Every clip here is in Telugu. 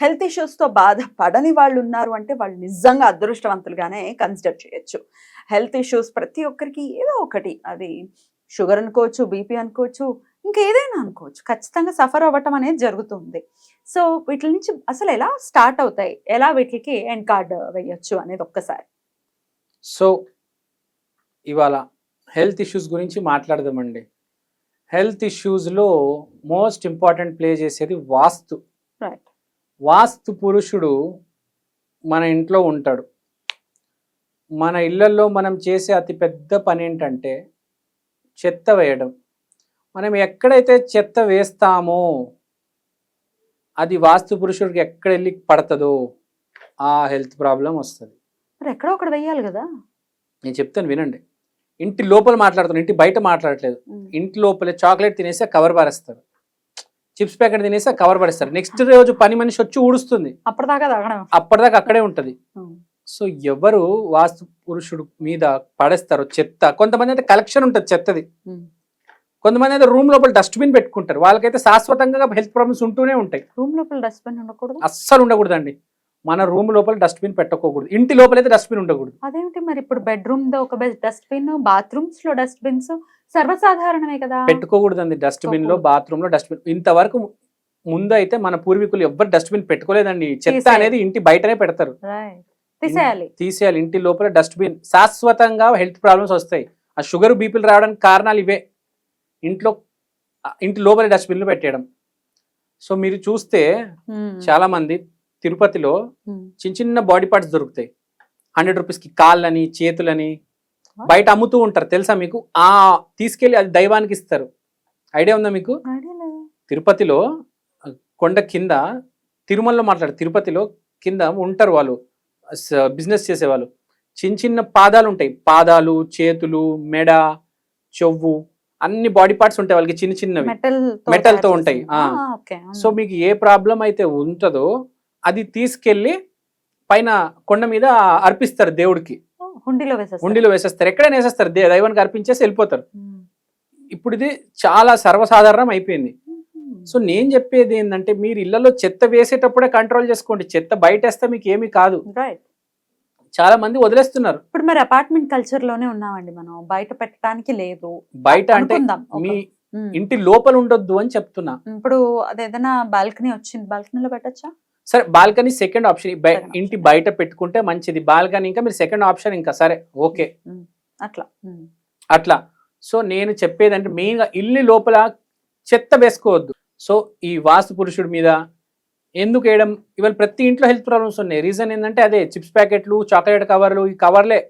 హెల్త్ ఇష్యూస్తో బాధపడని వాళ్ళు ఉన్నారు అంటే వాళ్ళు నిజంగా అదృష్టవంతులుగానే కన్సిడర్ చేయొచ్చు. హెల్త్ ఇష్యూస్ ప్రతి ఒక్కరికి ఏదో ఒకటి. అది షుగర్ అనుకోవచ్చు బీపీ అనుకోవచ్చు ఇంకా ఏదైనా అనుకోవచ్చు. ఖచ్చితంగా సఫర్ అవ్వటం అనేది జరుగుతుంది. సో వీటి నుంచి అసలు ఎలా స్టార్ట్ అవుతాయి? ఎలా వీటికి ఎండ్ కార్డ్ వేయొచ్చు అనేది ఒక్కసారి. సో ఇవాళ హెల్త్ ఇష్యూస్ గురించి మాట్లాడదామండి. హెల్త్ ఇష్యూస్లో మోస్ట్ ఇంపార్టెంట్ ప్లే చేసేది వాస్తు. రైట్. వాస్తు పురుషుడు మన ఇంట్లో ఉంటాడు. మన ఇళ్ళలో మనం చేసే అతి పెద్ద పని ఏంటంటే చెత్త వేయడం. మనం ఎక్కడైతే చెత్త వేస్తామో అది వాస్తు పురుషుడికి ఎక్కడ వెళ్ళి పడుతుందో ఆ హెల్త్ ప్రాబ్లం వస్తుంది. మరి ఎక్కడో ఒకటి వేయాలి కదా? నేను చెప్తాను వినండి. ఇంటి లోపల మాట్లాడుతాను ఇంటి బయట మాట్లాడట్లేదు. ఇంటి లోపలే చాక్లెట్ తినేసి కవర్ పారేస్తారు చిప్స్ ప్యాకెట్ తినేసి కవర్ పారేస్తారు నెక్స్ట్ రోజు పని మనిషి వచ్చి ఊడుస్తుంది. అప్పటిదాకా అప్పటిదాకా అక్కడే ఉంటది. సో ఎవరు వాస్తు పురుషుడు మీద పడేస్తారో చెత్త కొంతమంది అయితే కలెక్షన్ ఉంటుంది చెత్తది. కొంతమంది అయితే రూమ్ లోపల డస్ట్బిన్ పెట్టుకుంటారు. వాళ్ళకైతే శాశ్వతంగా హెల్త్ ప్రాబ్లమ్స్ ఉంటూనే ఉంటాయి. రూమ్ లోపల డస్ట్బిన్ ఉండకూడదు? అస్సలు ఉండకూడదండి. మన రూమ్ లోపల డస్ట్బిన్ పెట్టుకోకూడదు ఇంటి లోపల అయితే డస్ట్బిన్ ఉండకూడదు. అదేమిటి మరి ఇప్పుడు బెడ్రూమ్ దో ఒక డస్ట్బిన్ బాత్రూమ్స్లో డస్ట్బిన్స్ సర్వసాధారణమే కదా. పెట్టుకోకూడదండి డస్ట్బిన్లో బాత్రూమ్లో డస్ట్బిన్. ఇంతవరకు ముందు అయితే మన పూర్వీకులు ఎవ్వరు డస్ట్బిన్ పెట్టుకోలేదండి. చెత్త. అనేది ఇంటి బయటనే పెడతారు. తీసేయాలి. తీసేయాలి. ఇంటి లోపల డస్ట్బిన్. శాశ్వతంగా హెల్త్ ప్రాబ్లమ్స్ వస్తాయి. ఆ షుగర్ బీపీలు రావడానికి కారణాలు ఇవే. ఇంట్లో ఇంటి లోపల డస్ట్బిన్లు పెట్టేయడం. సో మీరు చూస్తే. చాలా మంది తిరుపతిలో. చిన్న చిన్న బాడీ పార్ట్స్ దొరుకుతాయి. హండ్రెడ్ రూపీస్కి కాళ్ళని చేతులని బయట అమ్ముతూ ఉంటారు. తెలుసా మీకు? ఆ తీసుకెళ్ళి అది దైవానికి ఇస్తారు. ఐడియా ఉందా మీకు. తిరుపతిలో కొండ కింద తిరుమలలో మాట్లాడు తిరుపతిలో కింద ఉంటారు వాళ్ళు. బిజినెస్ చేసేవాళ్ళు. చిన్న చిన్న పాదాలు ఉంటాయి. పాదాలు చేతులు మెడ చెవ్వు అన్ని బాడీ పార్ట్స్ ఉంటాయి వాళ్ళకి చిన్న చిన్నవి. మెటల్ Metal తో ఉంటాయి. సో మీకు ఏ ప్రాబ్లం అయితే ఉంటుందో అది తీసుకెళ్ళి పైన కొండ మీద అర్పిస్తారు దేవుడికి. హుండీలో వేసేస్తారు. ఉండిలో వేసేస్తారు. ఎక్కడైనా వేసేస్తారు. దైవానికి అర్పించేసి వెళ్ళిపోతారు. ఇప్పుడు ఇది చాలా సర్వసాధారణం అయిపోయింది. సో నేను చెప్పేది ఏంటంటే మీరు ఇళ్ళలో చెత్త వేసేటప్పుడే కంట్రోల్ చేసుకోండి. చెత్త బయట వేస్తే మీకు ఏమీ కాదు. రైట్ చాలా మంది వదిలేస్తున్నారు. ఇప్పుడు మరి అపార్ట్మెంట్ కల్చర్లోనే ఉన్నామండి మనం. బయట పెట్టడానికి లేదు. బయట అంటే మీ. ఇంటి లోపల ఉండొద్దు అని చెప్తున్నా. ఇప్పుడు అది ఏదైనా బాల్కనీ వచ్చింది. బాల్కనీలో పెట్టచ్చా? సరే బాల్కనీ సెకండ్ ఆప్షన్. ఇంటి బయట పెట్టుకుంటే మంచిది. బాల్కనీ ఇంకా మీరు సెకండ్ ఆప్షన్ ఇంకా. సరే ఓకే. అట్లా. అట్లా. సో నేను చెప్పేది అంటే మెయిన్గా ఇల్లు లోపల చెత్త వేసుకోవద్దు. సో ఈ వాస్తు పురుషుడి మీద ఎందుకు వేయడం? ఇవాళ ప్రతి ఇంట్లో హెల్త్ ప్రాబ్లమ్స్ ఉన్నాయి. రీజన్ ఏంటంటే అదే చిప్స్ ప్యాకెట్లు చాక్లెట్ కవర్లు ఈ కవర్లే.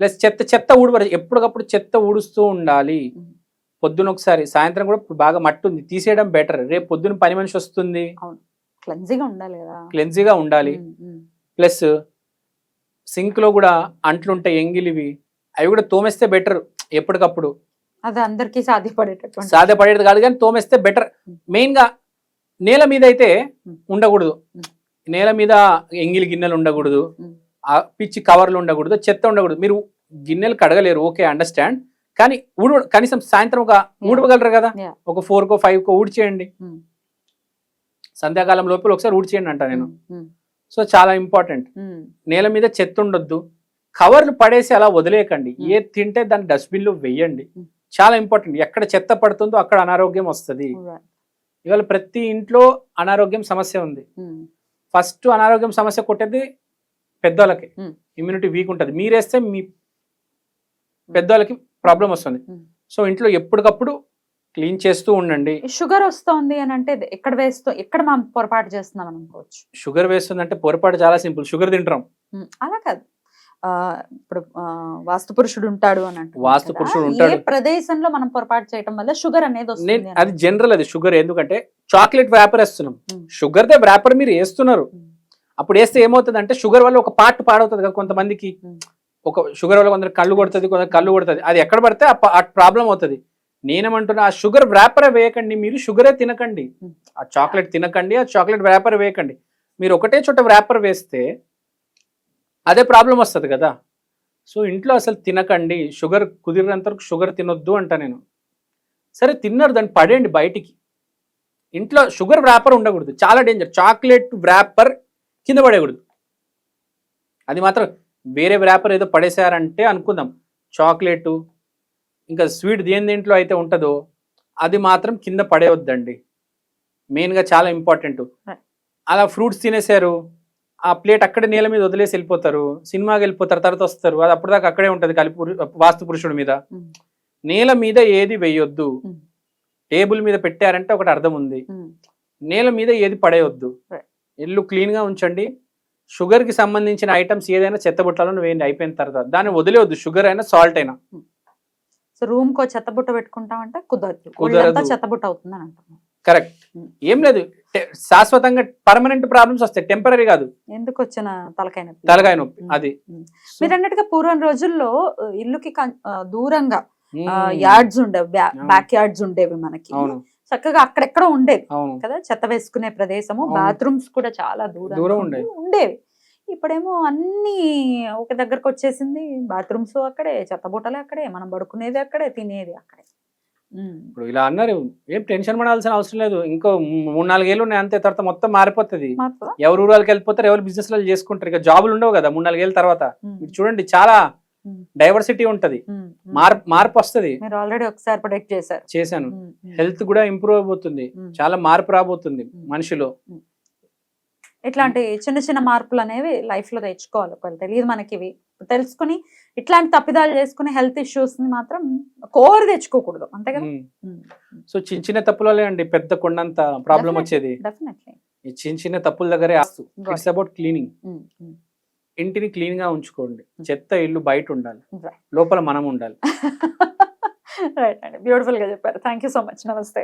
ప్లస్ చెత్త చెత్త ఊడబడి ఎప్పటికప్పుడు చెత్త ఊడుస్తూ ఉండాలి. పొద్దున ఒకసారి సాయంత్రం కూడా బాగా మట్టి ఉంది. తీసేయడం బెటర్. రేపు పొద్దున పని మనిషి వస్తుంది. క్లెన్జీగా ఉండాలి కదా. క్లెన్జీగా ఉండాలి. ప్లస్ సింక్లో కూడా అంట్లుంటాయి ఎంగిలివి అవి కూడా తోమేస్తే బెటర్ ఎప్పటికప్పుడు. అది అందరికీ సాధ్యపడేటటువంటి సాధ్యపడేది కాదు కానీ తోమేస్తే బెటర్. మెయిన్గా నేల మీద అయితే. ఉండకూడదు. నేల మీద ఎంగిలి గిన్నెలు ఉండకూడదు. ఆ పిచ్చి కవర్లు ఉండకూడదు చెత్త ఉండకూడదు. మీరు గిన్నెలు కడగలేరు ఓకే అండర్స్టాండ్. కానీ ఊడు కనీసం సాయంత్రం ఒక ఊడవగలరు కదా. ఒక ఫోర్ కో ఫైవ్ కో ఊడ్చేయండి. సంధ్యాకాలం లోపల ఒకసారి ఊడ్చేయండి అంట నేను. సో చాలా ఇంపార్టెంట్. నేల మీద చెత్త ఉండొద్దు కవర్లు పడేసి అలా వదిలేయకండి. ఏ తింటే దాన్ని డస్ట్బిన్లో వెయ్యండి. చాలా ఇంపార్టెంట్ ఎక్కడ చెత్త పడుతుందో అక్కడ అనారోగ్యం వస్తుంది. ఇవాళ ప్రతి ఇంట్లో అనారోగ్యం సమస్య ఉంది. ఫస్ట్ అనారోగ్యం సమస్య కొట్టేది పెద్దోళ్ళకి. ఇమ్యూనిటీ వీక్ ఉంటుంది మీరేస్తే మీ పెద్దోళ్ళకి ప్రాబ్లం వస్తుంది. సో ఇంట్లో ఎప్పటికప్పుడు క్లీన్ చేస్తూ ఉండండి షుగర్ వస్తోంది అని అంటే ఎక్కడ వేస్తూ ఎక్కడ మనం పొరపాటు చేస్తున్నాం అని అనుకోవచ్చు షుగర్ వేస్తుందంటే పొరపాటు చాలా సింపుల్ షుగర్ తింటాం అలా కాదు ఆ, ఇప్పుడు వాస్తు పురుషుడు ఉంటాడు అని అంటున్నాం వాస్తు. పురుషుడు ఉంటాడు. ప్రదేశంలో మనం పొరపాటు చేయటం వల్ల షుగర్ అనేది వస్తుంది. అది జనరల్ అది షుగర్ ఎందుకంటే చాక్లెట్ వ్యాపర్ వేస్తున్నాం. షుగర్ దే వ్యాపర్ మీరు వేస్తున్నారు అప్పుడు వేస్తే ఏమవుతుంది అంటే షుగర్ వల్ల ఒక పార్ట్ పాడవుతుంది కదా కొంతమందికి. ఒక షుగర్ వల్ల కొందరు కళ్ళు కొడుతుంది కొందరు కళ్ళు కొడుతుంది అది ఎక్కడ పడితే ఆ ప్రాబ్లం అవుతుంది నేనేమంటున్నా ఆ షుగర్ వ్రాపర్ వేయకండి మీరు షుగరే తినకండి. ఆ చాక్లెట్ తినకండి ఆ చాక్లెట్ వ్రాపర్ వేయకండి. మీరు ఒకటే చోట వ్రాపర్ వేస్తే అదే ప్రాబ్లం వస్తుంది కదా. సో ఇంట్లో అసలు తినకండి షుగర్ కుదిరినంత వరకు షుగర్ తినొద్దు అంట నేను. సరే తిన్నారు దాన్ని పడేయండి బయటికి. ఇంట్లో షుగర్ వ్రాపర్ ఉండకూడదు. చాలా డేంజర్. చాక్లెట్ వ్రాపర్ కింద పడేయకూడదు. అది మాత్రం వేరే వ్రాపర్ ఏదో పడేశారంటే అనుకుందాం. చాక్లెట్ ఇంకా స్వీట్ దేని దేంట్లో అయితే ఉంటుందో అది మాత్రం కింద పడేయొద్దండి. మెయిన్గా చాలా ఇంపార్టెంట్. అలా ఫ్రూట్స్ తినేశారు ఆ ప్లేట్ అక్కడే నేల మీద వదిలేసి వెళ్ళిపోతారు సినిమాకి వెళ్ళిపోతారు తర్వాత వస్తారు అది అప్పుడు దాకా అక్కడే ఉంటుంది కలిపి వాస్తు పురుషుడి మీద. ఉమ్, నేల మీద ఏది వేయొద్దు. ఉమ్, టేబుల్ మీద పెట్టారంటే ఒకటి అర్థం ఉంది. ఉమ్. నేల మీద ఏది పడేయొద్దు. ఇల్లు క్లీన్గా ఉంచండి. షుగర్కి సంబంధించిన ఐటమ్స్ ఏదైనా చెత్తబుట్టలో వేయండి అయిపోయిన తర్వాత. దాన్ని వదిలేవద్దు షుగర్ అయినా సాల్ట్ అయినా. సో రూమ్ కో చెత్తబుట్ట పెట్టుకుంటామంటే కుదరదు. కుదరదు. చెత్తబుట్ట అవుతుందని అంటున్నాం కరెక్ట్. ఏం లేదు. శాశ్వతంగా పర్మనెంట్ ప్రాబ్లమ్స్ వస్తాయి. టెంపరీ కాదు. ఎందుకు వచ్చిన తలకాయ నొప్పి? తలకాయ నొప్పి. అది. మీరు అన్నట్టుగా పూర్వం రోజుల్లో ఇల్లుకి దూరంగా. యార్డ్స్ ఉండేవి. బ్యాక్ యార్డ్స్ ఉండేవి మనకి. చక్కగా అక్కడెక్కడ ఉండేవి. కదా? చెత్త వేసుకునే ప్రదేశము. బాత్రూమ్స్ కూడా చాలా దూరం దూరం ఉండేవి. ఇప్పుడేమో అన్ని ఒక దగ్గరకు వచ్చేసింది బాత్రూమ్స్ అక్కడే చెత్తబుట్టలు అక్కడే మనం పడుకునేది అక్కడే తినేది అక్కడే. ఇప్పుడు ఇలా అన్నారు ఏం టెన్షన్ పడాల్సిన అవసరం లేదు. ఇంకో మూడు నాలుగేళ్ళు ఉన్నాయి అంతే. తర్వాత మొత్తం మారిపోతుంది. ఎవరు ఊరాలకు వెళ్ళిపోతారు ఎవరు బిజినెస్లో చేసుకుంటారు. ఇక జాబులు ఉండవు కదా మూడు నాలుగేళ్ళ తర్వాత. మీరు చూడండి చాలా. డైవర్సిటీ ఉంటది. మార్పు మార్పు వస్తుంది ఆల్రెడీ ఒకసారి ప్రొడక్ట్ చేశారు. చేశాను. హెల్త్ కూడా ఇంప్రూవ్ ఉమ్. చాలా మార్పు రాబోతుంది. మనిషిలో. ఇట్లాంటి చిన్న చిన్న మార్పులు అనేవి లైఫ్లో తెచ్చుకోవాలి ఒకవేళ తెలియదు మనకి ఇవి తెలుసుకుని ఇట్లాంటి తప్పిదాలు చేసుకుని హెల్త్ ఇష్యూస్ని మాత్రం కోరి తెచ్చుకోకూడదు. అంతే కదా. సో చిన్న చిన్న తప్పులే అండి పెద్ద కొండంత ప్రాబ్లం. వచ్చేది. డెఫినెట్లీ ఈ చిన్న చిన్న తప్పుల దగ్గరే ఆస్తు. ఇట్స్ అబౌట్ క్లీనింగ్ ఇంటిని క్లీన్గా ఉంచుకోండి. చెత్త ఇల్లు బయట ఉండాలి. లోపల మనం ఉండాలి. రైట్ అండి. బ్యూటిఫుల్గా చెప్పారు. థ్యాంక్ యూ సో మచ్ నమస్తే